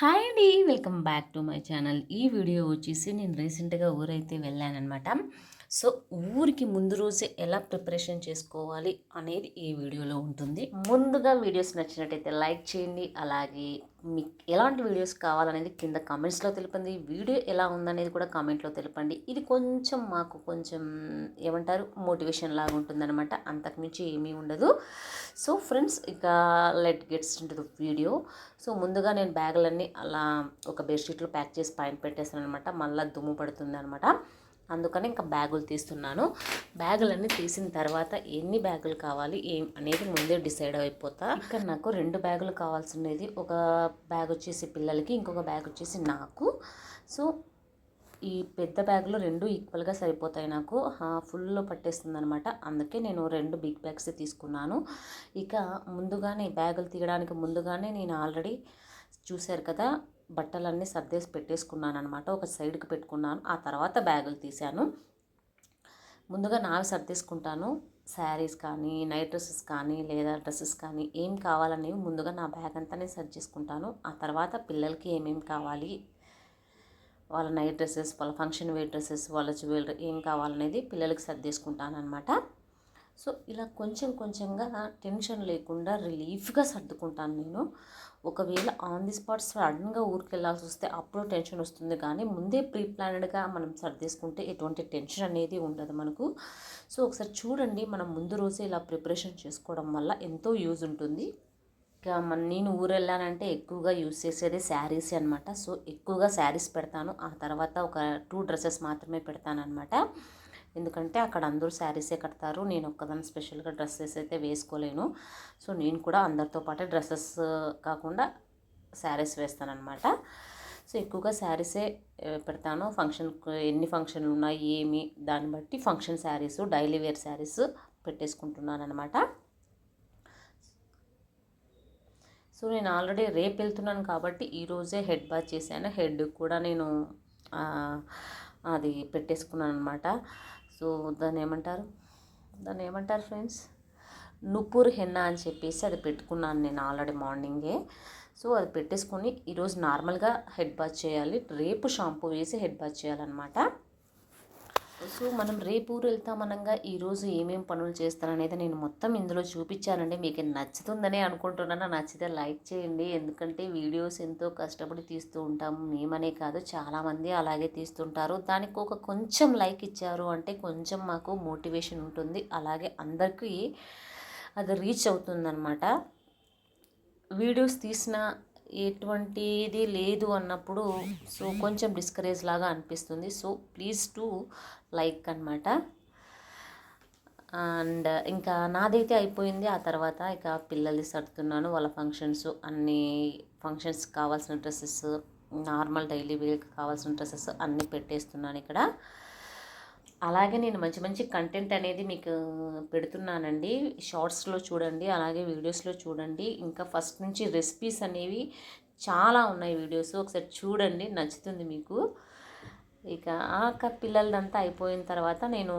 Hi అండి welcome back to my channel. ఈ video వచ్చేసి నేను రీసెంట్గా ఊరైతే వెళ్ళానమాట సో ఊరికి ముందు రోజే ఎలా ప్రిపరేషన్ చేసుకోవాలి అనేది ఈ వీడియోలో ఉంటుంది. ముందుగా వీడియోస్ నచ్చినట్టయితే లైక్ చేయండి. అలాగే మీకు ఎలాంటి వీడియోస్ కావాలనేది కింద కామెంట్స్లో తెలిపండి. వీడియో ఎలా ఉందనేది కూడా కామెంట్లో తెలపండి. ఇది కొంచెం మాకు కొంచెం ఏమంటారు మోటివేషన్ లాగా ఉంటుందన్నమాట. అంతకుమించి ఏమీ ఉండదు. సో ఫ్రెండ్స్ ఇక let gets into the video. So ముందుగా నేను బ్యాగులన్నీ అలా ఒక బెడ్షీట్లో ప్యాక్ చేసి పైన పెట్టేస్తాను అనమాట మళ్ళీ దుమ్ము పడుతుంది అనమాట అందుకని ఇంకా బ్యాగులు తీస్తున్నాను. బ్యాగులన్నీ తీసిన తర్వాత ఎన్ని బ్యాగులు కావాలి ఏం అనేది ముందే డిసైడ్ అయిపోతా. ఇక్కడ నాకు రెండు బ్యాగులు కావాల్సినది ఒక బ్యాగ్ వచ్చేసి పిల్లలకి ఇంకొక బ్యాగ్ వచ్చేసి నాకు. సో ఈ పెద్ద బ్యాగ్లో రెండు ఈక్వల్గా సరిపోతాయి నాకు. ఫుల్ పట్టేస్తుంది అనమాట అందుకే నేను రెండు బిగ్ బ్యాగ్స్ తీసుకున్నాను. ఇక ముందుగానే బ్యాగులు తీయడానికి ముందుగానే నేను ఆల్రెడీ చూశారు కదా బట్టలన్నీ సర్దేసి పెట్టేసుకున్నాను అనమాట ఒక సైడ్కి పెట్టుకున్నాను. ఆ తర్వాత బ్యాగులు తీశాను. ముందుగా నావి సర్దేసుకుంటాను. శారీస్ కానీ నైట్ డ్రెస్సెస్ కానీ లేదా డ్రెస్సెస్ కానీ ఏం కావాలనేవి ముందుగా నా బ్యాగ్ అంతా నేను సర్చ్ చేసుకుంటాను. ఆ తర్వాత పిల్లలకి ఏమేమి కావాలి వాళ్ళ నైట్ డ్రెస్సెస్ వాళ్ళ ఫంక్షన్ వేర్ డ్రెస్సెస్ వాళ్ళ జ్యువెలరీ ఏం కావాలనేది పిల్లలకి సర్దేసుకుంటాను అనమాట సో ఇలా కొంచెం కొంచెంగా టెన్షన్ లేకుండా రిలీఫ్గా సర్దుకుంటాను నేను. ఒకవేళ ఆన్ ది స్పాట్ సడన్గా ఊరికి వెళ్ళాల్సి వస్తే అప్పుడు టెన్షన్ వస్తుంది. కానీ ముందే ప్రీ ప్లానెడ్గా మనం సర్దేసుకుంటే ఎటువంటి టెన్షన్ అనేది ఉండదు మనకు. సో ఒకసారి చూడండి మనం ముందు రోజే ఇలా ప్రిపరేషన్ చేసుకోవడం వల్ల ఎంతో యూజ్ ఉంటుంది. మన నేను ఊరు వెళ్ళానంటే ఎక్కువగా యూజ్ చేసేది శారీస్ అనమాట సో ఎక్కువగా శారీస్ పెడతాను. ఆ తర్వాత ఒక టూ డ్రెస్సెస్ మాత్రమే పెడతాను అనమాట ఎందుకంటే అక్కడ అందరూ శారీసే కడతారు. నేను ఒక్కదాన్ని స్పెషల్గా డ్రెస్సెస్ అయితే వేసుకోలేను. సో నేను కూడా అందరితో పాటే డ్రెస్సెస్ కాకుండా శారీస్ వేస్తానన్నమాట. సో ఎక్కువగా శారీసే పెడతాను. ఫంక్షన్ ఎన్ని ఫంక్షన్లు ఉన్నాయి ఏమి దాన్ని బట్టి function saris daily wear saris పెట్టేసుకుంటున్నాను అనమాట సో నేను ఆల్రెడీ రేపు వెళ్తున్నాను కాబట్టి ఈరోజే హెడ్ బాత్ చేశాను. హెడ్ కూడా నేను అది పెట్టేసుకున్నాను అనమాట సో దాన్ని ఏమంటారు దాన్ని ఏమంటారు ఫ్రెండ్స్? నుపూర్ హెన్నా అని చెప్పేసి అది పెట్టుకున్నాను నేను ఆల్రెడీ మార్నింగే. సో అది పెట్టేసుకొని ఈరోజు నార్మల్గా హెడ్ బాత్ చేయాలి. రేపు షాంపూ వేసి హెడ్ బాత్ చేయాలన్నమాట. సో మనం రేపు ఊరు వెళ్తామనగా ఈరోజు ఏమేమి పనులు చేస్తాననేది నేను మొత్తం ఇందులో చూపించానండి. మీకు నచ్చుతుందని అనుకుంటున్నాను. నచ్చితే లైక్ చేయండి. ఎందుకంటే వీడియోస్ ఎంతో కష్టపడి తీస్తూ ఉంటాము మేమనే కాదు చాలామంది అలాగే తీస్తుంటారు. దానికి ఒక కొంచెం లైక్ ఇచ్చారు అంటే కొంచెం మాకు మోటివేషన్ ఉంటుంది. అలాగే అందరికీ అది రీచ్ అవుతుందన్నమాట. వీడియోస్ తీసిన ఎటువంటిది లేదు అన్నప్పుడు సో కొంచెం డిస్కరేజ్ లాగా అనిపిస్తుంది. సో ప్లీజ్ టు లైక్ అనమాట అండ్ ఇంకా నాదైతే అయిపోయింది. ఆ తర్వాత ఇక పిల్లల్ని సర్దుతున్నాను. వాళ్ళ ఫంక్షన్స్ అన్ని ఫంక్షన్స్ కావాల్సిన డ్రెస్సెస్ నార్మల్ డైలీ వేర్కి కావాల్సిన డ్రెస్సెస్ అన్నీ పెట్టేస్తున్నాను ఇక్కడ. అలాగే నేను మంచి మంచి కంటెంట్ అనేది మీకు పెడుతున్నానండి. షార్ట్స్లో చూడండి అలాగే వీడియోస్లో చూడండి. ఇంకా ఫస్ట్ నుంచి రెసిపీస్ అనేవి చాలా ఉన్నాయి వీడియోస్ ఒకసారి చూడండి నచ్చుతుంది మీకు. ఇక ఆ పిల్లలదంతా అయిపోయిన తర్వాత నేను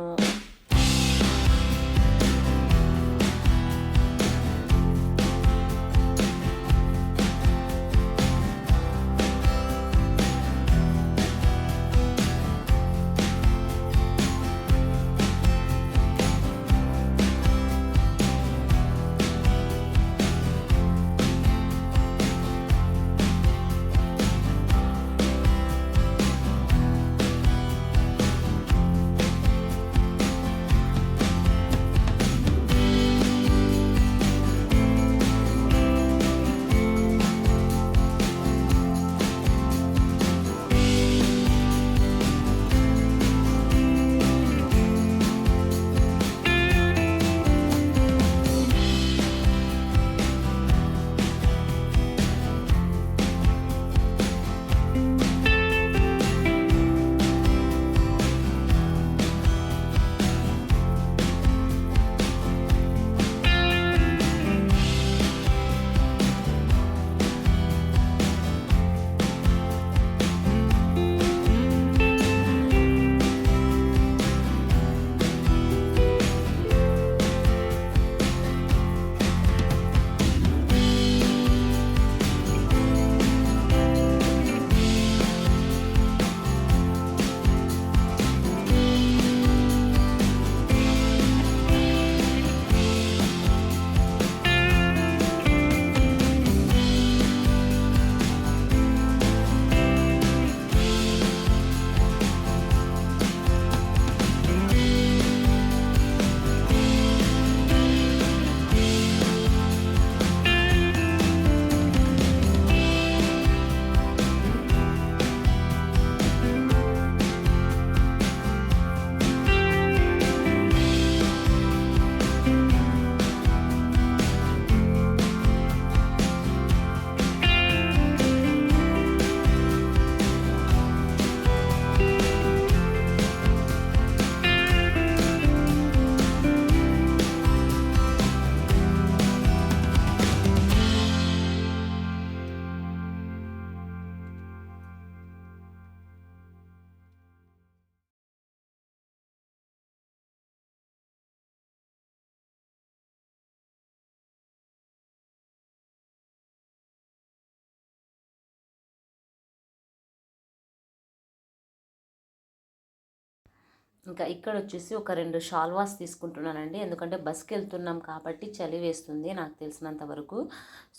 ఇంకా ఇక్కడ వచ్చేసి ఒక రెండు షాల్వాస్ తీసుకుంటున్నానండి. ఎందుకంటే బస్కి వెళ్తున్నాం కాబట్టి చలి వేస్తుంది నాకు తెలిసినంత వరకు.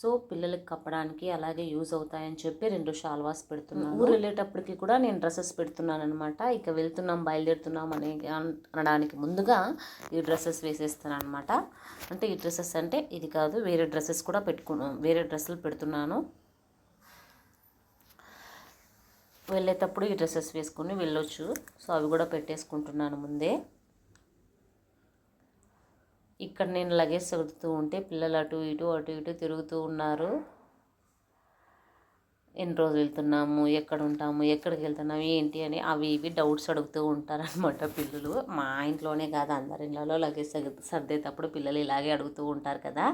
సో పిల్లలకి కప్పడానికి అలాగే యూజ్ అవుతాయని చెప్పి రెండు షాల్వాస్ పెడుతున్నాను. ఊరు వెళ్ళేటప్పటికి కూడా నేను డ్రెస్సెస్ పెడుతున్నాను అనమాట ఇక వెళ్తున్నాం బయలుదేరుతున్నాం అనే అనడానికి ముందుగా ఈ డ్రెస్సెస్ వేసేస్తాను అనమాట అంటే ఈ డ్రెస్సెస్ అంటే ఇది కాదు వేరే డ్రెస్సెస్ కూడా పెట్టుకున్నాను వేరే డ్రెస్సులు పెడుతున్నాను. వెళ్ళేటప్పుడు ఈ డ్రెస్సెస్ వేసుకుని వెళ్ళొచ్చు. సో అవి కూడా పెట్టేసుకుంటున్నాను ముందే. ఇక్కడ నేను లగేజ్ చదువుతూ ఉంటే పిల్లలు అటు ఇటు అటు ఇటు తిరుగుతూ ఉన్నారు. ఎన్ని రోజులు వెళ్తున్నాము? ఎక్కడ ఉంటాము? ఎక్కడికి వెళ్తున్నాము? ఏంటి అని అవి ఇవి డౌట్స్ అడుగుతూ ఉంటారనమాట పిల్లలు. మా ఇంట్లోనే కాదు అందరి ఇళ్ళలో లగేజ్ సర్దేటప్పుడు పిల్లలు ఇలాగే అడుగుతూ ఉంటారు కదా.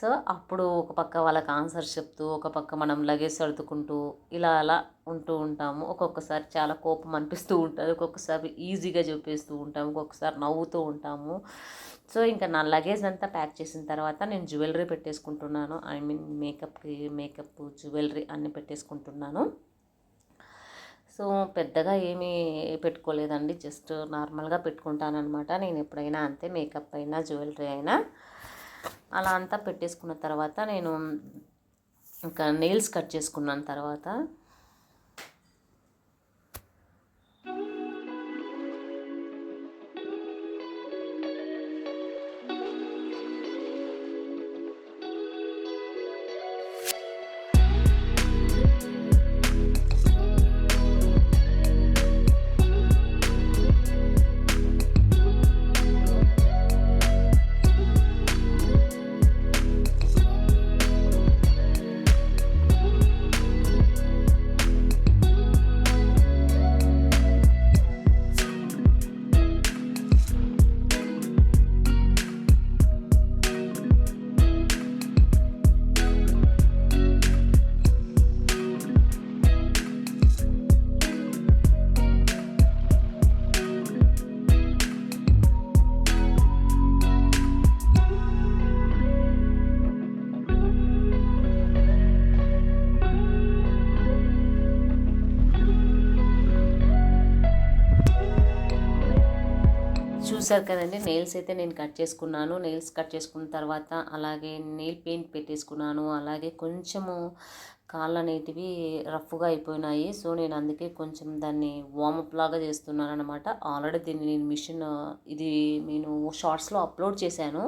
సో అప్పుడు ఒక పక్క వాళ్ళకి ఆన్సర్స్ చెప్తూ ఒక పక్క మనం లగేజ్ సర్దుకుంటూ ఇలా అలా ఉంటూ ఉంటాము. ఒక్కొక్కసారి చాలా కోపం అనిపిస్తూ ఉంటుంది. ఒక్కొక్కసారి ఈజీగా చెప్పేస్తూ ఉంటాము. ఒక్కొక్కసారి నవ్వుతూ ఉంటాము. సో ఇంకా నా లగేజ్ అంతా ప్యాక్ చేసిన తర్వాత నేను జ్యువెలరీ పెట్టేసుకుంటున్నాను. ఐ మీన్ మేకప్కి మేకప్ జ్యువెలరీ అన్నీ పెట్టేసుకుంటున్నాను. సో పెద్దగా ఏమీ పెట్టుకోలేదండి. జస్ట్ నార్మల్గా పెట్టుకుంటాను అనమాట నేను ఎప్పుడైనా అంతే మేకప్ అయినా జ్యువెలరీ అయినా. అలా అంతా పెట్టేసుకున్న తర్వాత నేను ఇంకా నెయిల్స్ కట్ చేసుకున్నాను తర్వాత. చూసారు కదండి నెయిల్స్ అయితే నేను కట్ చేసుకున్నాను. నెయిల్స్ కట్ చేసుకున్న తర్వాత అలాగే నెయిల్ పెయింట్ పెట్టేసుకున్నాను. అలాగే కొంచెము కాళ్ళు అనేటివి రఫ్గా అయిపోయినాయి. సో నేను అందుకే కొంచెం దాన్ని వామప్ లాగా చేస్తున్నాను అనమాట ఆల్రెడీ దీన్ని నేను మిషన్ ఇది నేను షార్ట్స్లో అప్లోడ్ చేశాను.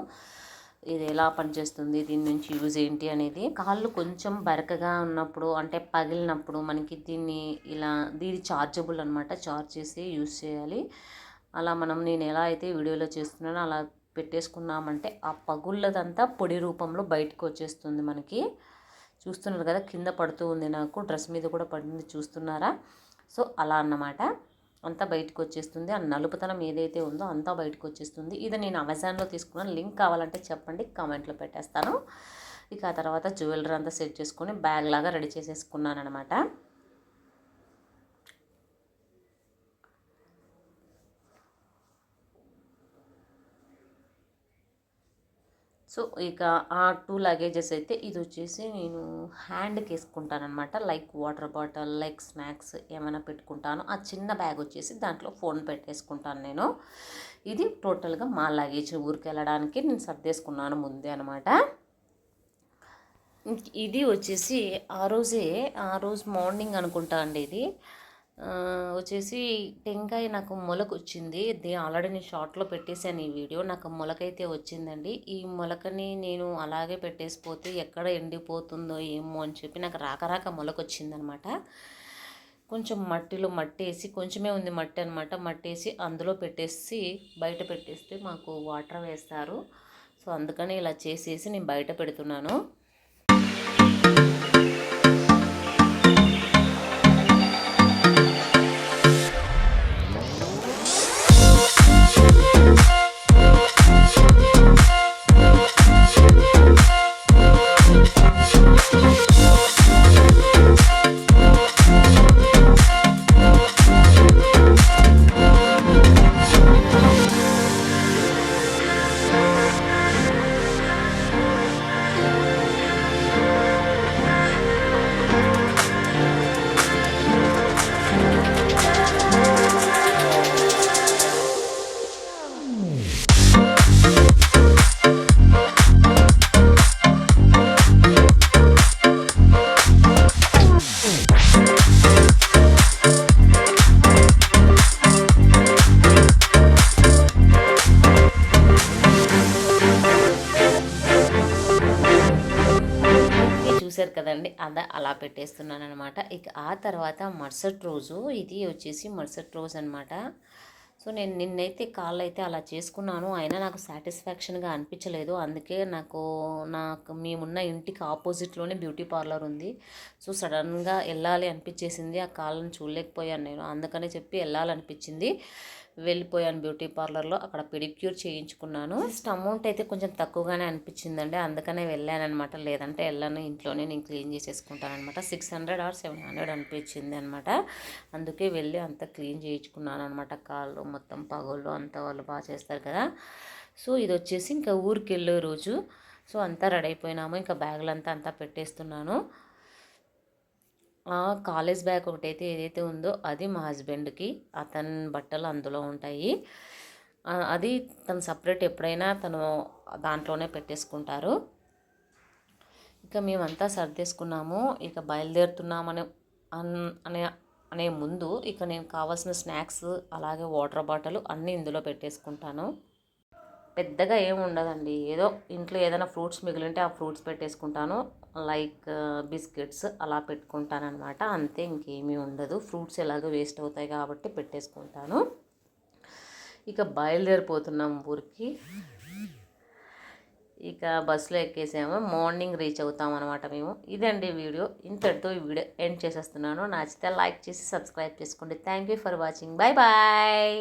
ఇది ఎలా పనిచేస్తుంది దీని నుంచి యూజ్ ఏంటి అనేది. కాళ్ళు కొంచెం బరకగా ఉన్నప్పుడు అంటే పగిలినప్పుడు మనకి దీన్ని ఇలా దీని చార్జబుల్ అనమాట చార్జ్ చేసి యూజ్ చేయాలి. అలా మనం నేను ఎలా అయితే వీడియోలో చేస్తున్నానో అలా పెట్టేసుకున్నామంటే ఆ పగుళ్ళదంతా పొడి రూపంలో బయటకు వచ్చేస్తుంది మనకి. చూస్తున్నారు కదా కింద పడుతూ ఉంది నాకు డ్రెస్ మీద కూడా పడింది చూస్తున్నారా? సో అలా అన్నమాట. అంతా బయటకు వచ్చేస్తుంది. ఆ నలుపుతనం ఏదైతే ఉందో అంతా బయటకు వచ్చేస్తుంది. ఇది నేను అమెజాన్లో తీసుకున్నాను లింక్ కావాలంటే చెప్పండి కామెంట్లో పెట్టేస్తాను. ఇక ఆ తర్వాత జ్యువెలరీ అంతా సెట్ చేసుకొని బ్యాగ్ లాగా రెడీ చేసేసుకున్నాను అనమాట సో ఇక ఆ టూ లగేజెస్ అయితే ఇది వచ్చేసి నేను హ్యాండ్కి వేసుకుంటానమాట like water bottle like snacks ఏమైనా పెట్టుకుంటాను. ఆ చిన్న బ్యాగ్ వచ్చేసి దాంట్లో ఫోన్ పెట్టేసుకుంటాను నేను. ఇది టోటల్గా మా లగేజ్ ఊరికి వెళ్ళడానికి నేను సర్దేసుకున్నాను ముందే అనమాట ఇది వచ్చేసి ఆ రోజే ఆ రోజు మార్నింగ్ అనుకుంటా అండి ఇది. వచ్చేసి టెంకాయ నాకు మొలక వచ్చింది దే ఆల్రెడీ నేను షార్ట్లో పెట్టేశాను ఈ వీడియో. నాకు మొలకైతే వచ్చిందండి. ఈ మొలకని నేను అలాగే పెట్టేసిపోతే ఎక్కడ ఎండిపోతుందో ఏమో అని చెప్పి నాకు రాక రాక మొలక వచ్చిందనమాట కొంచెం మట్టిలో మట్టి వేసి కొంచెమే ఉంది మట్టి అనమాట. మట్టి వేసి అందులో పెట్టేసి బయట పెట్టేస్తే మాకు వాటర్ వేస్తారు. సో అందుకని ఇలా చేసేసి నేను బయట పెడుతున్నాను. కదా అలా పెట్టేస్తున్నాను అనమాట ఇక ఆ తర్వాత మరుసటి రోజు ఇది వచ్చేసి మరుసటి రోజు అనమాట సో నేను నిన్నైతే కాల్ అయితే అలా చేసుకున్నాను. అయినా నాకు సాటిస్ఫాక్షన్గా అనిపించలేదు. అందుకే నాకు నాకు మేమున్న ఇంటికి ఆపోజిట్లోనే బ్యూటీ పార్లర్ ఉంది. సో సడన్గా వెళ్ళాలి అనిపించేసింది. ఆ కాళ్ళని చూడలేకపోయాను నేను. అందుకని చెప్పి వెళ్ళాలనిపించింది. వెళ్ళిపోయాను బ్యూటీ పార్లర్లో. అక్కడ పెడిక్యూర్ చేయించుకున్నాను. జస్ట్ అమౌంట్ అయితే కొంచెం తక్కువగానే అనిపించిందండి. అందుకనే వెళ్ళాను అనమాట లేదంటే వెళ్ళాను. ఇంట్లోనే నేను క్లీన్ చేసేసుకుంటాను అనమాట six hundred or seven hundred అనిపించింది అనమాట అందుకే వెళ్ళి అంతా క్లీన్ చేయించుకున్నాను అనమాట కాళ్ళు మొత్తం పగళ్ళు అంతా వాళ్ళు బాగా చేస్తారు కదా. సో ఇది వచ్చేసి ఇంకా ఊరికి వెళ్ళే రోజు. సో అంతా రెడీ అయిపోయినాము. ఇంకా బ్యాగులంతా అంతా పెట్టేస్తున్నాను. కాలేజ్ బ్యాగ్ ఒకటైతే ఏదైతే ఉందో అది మా హస్బెండ్కి అతని బట్టలు అందులో ఉంటాయి. అది తను సపరేట్ ఎప్పుడైనా తను దాంట్లోనే పెట్టేసుకుంటారు. ఇక మేమంతా సర్దేసుకున్నాము. ఇక బయలుదేరుతున్నామని అనే అనే ముందు ఇక నేను కావాల్సిన స్నాక్స్ అలాగే వాటర్ బాటిల్ అన్నీ ఇందులో పెట్టేసుకుంటాను. పెద్దగా ఏమి ఉండదండి. ఏదో ఇంట్లో ఏదైనా ఫ్రూట్స్ మిగిలింటే ఆ ఫ్రూట్స్ పెట్టేసుకుంటాను. లైక్ బిస్కెట్స్ అలా పెట్టుకుంటానమాట అంతే ఇంకేమీ ఉండదు. ఫ్రూట్స్ ఎలాగో వేస్ట్ అవుతాయి కాబట్టి పెట్టేసుకుంటాను. ఇక బయలుదేరిపోతున్నాం ఊరికి. ఇక బస్సులో ఎక్కేసాము. మార్నింగ్ రీచ్ అవుతాం అనమాట మేము. ఇదండి వీడియో. ఇంతటితో ఈ వీడియో ఎండ్ చేసేస్తున్నాను. నచ్చితే లైక్ చేసి సబ్స్క్రైబ్ చేసుకోండి. Thank you for watching. Bye bye.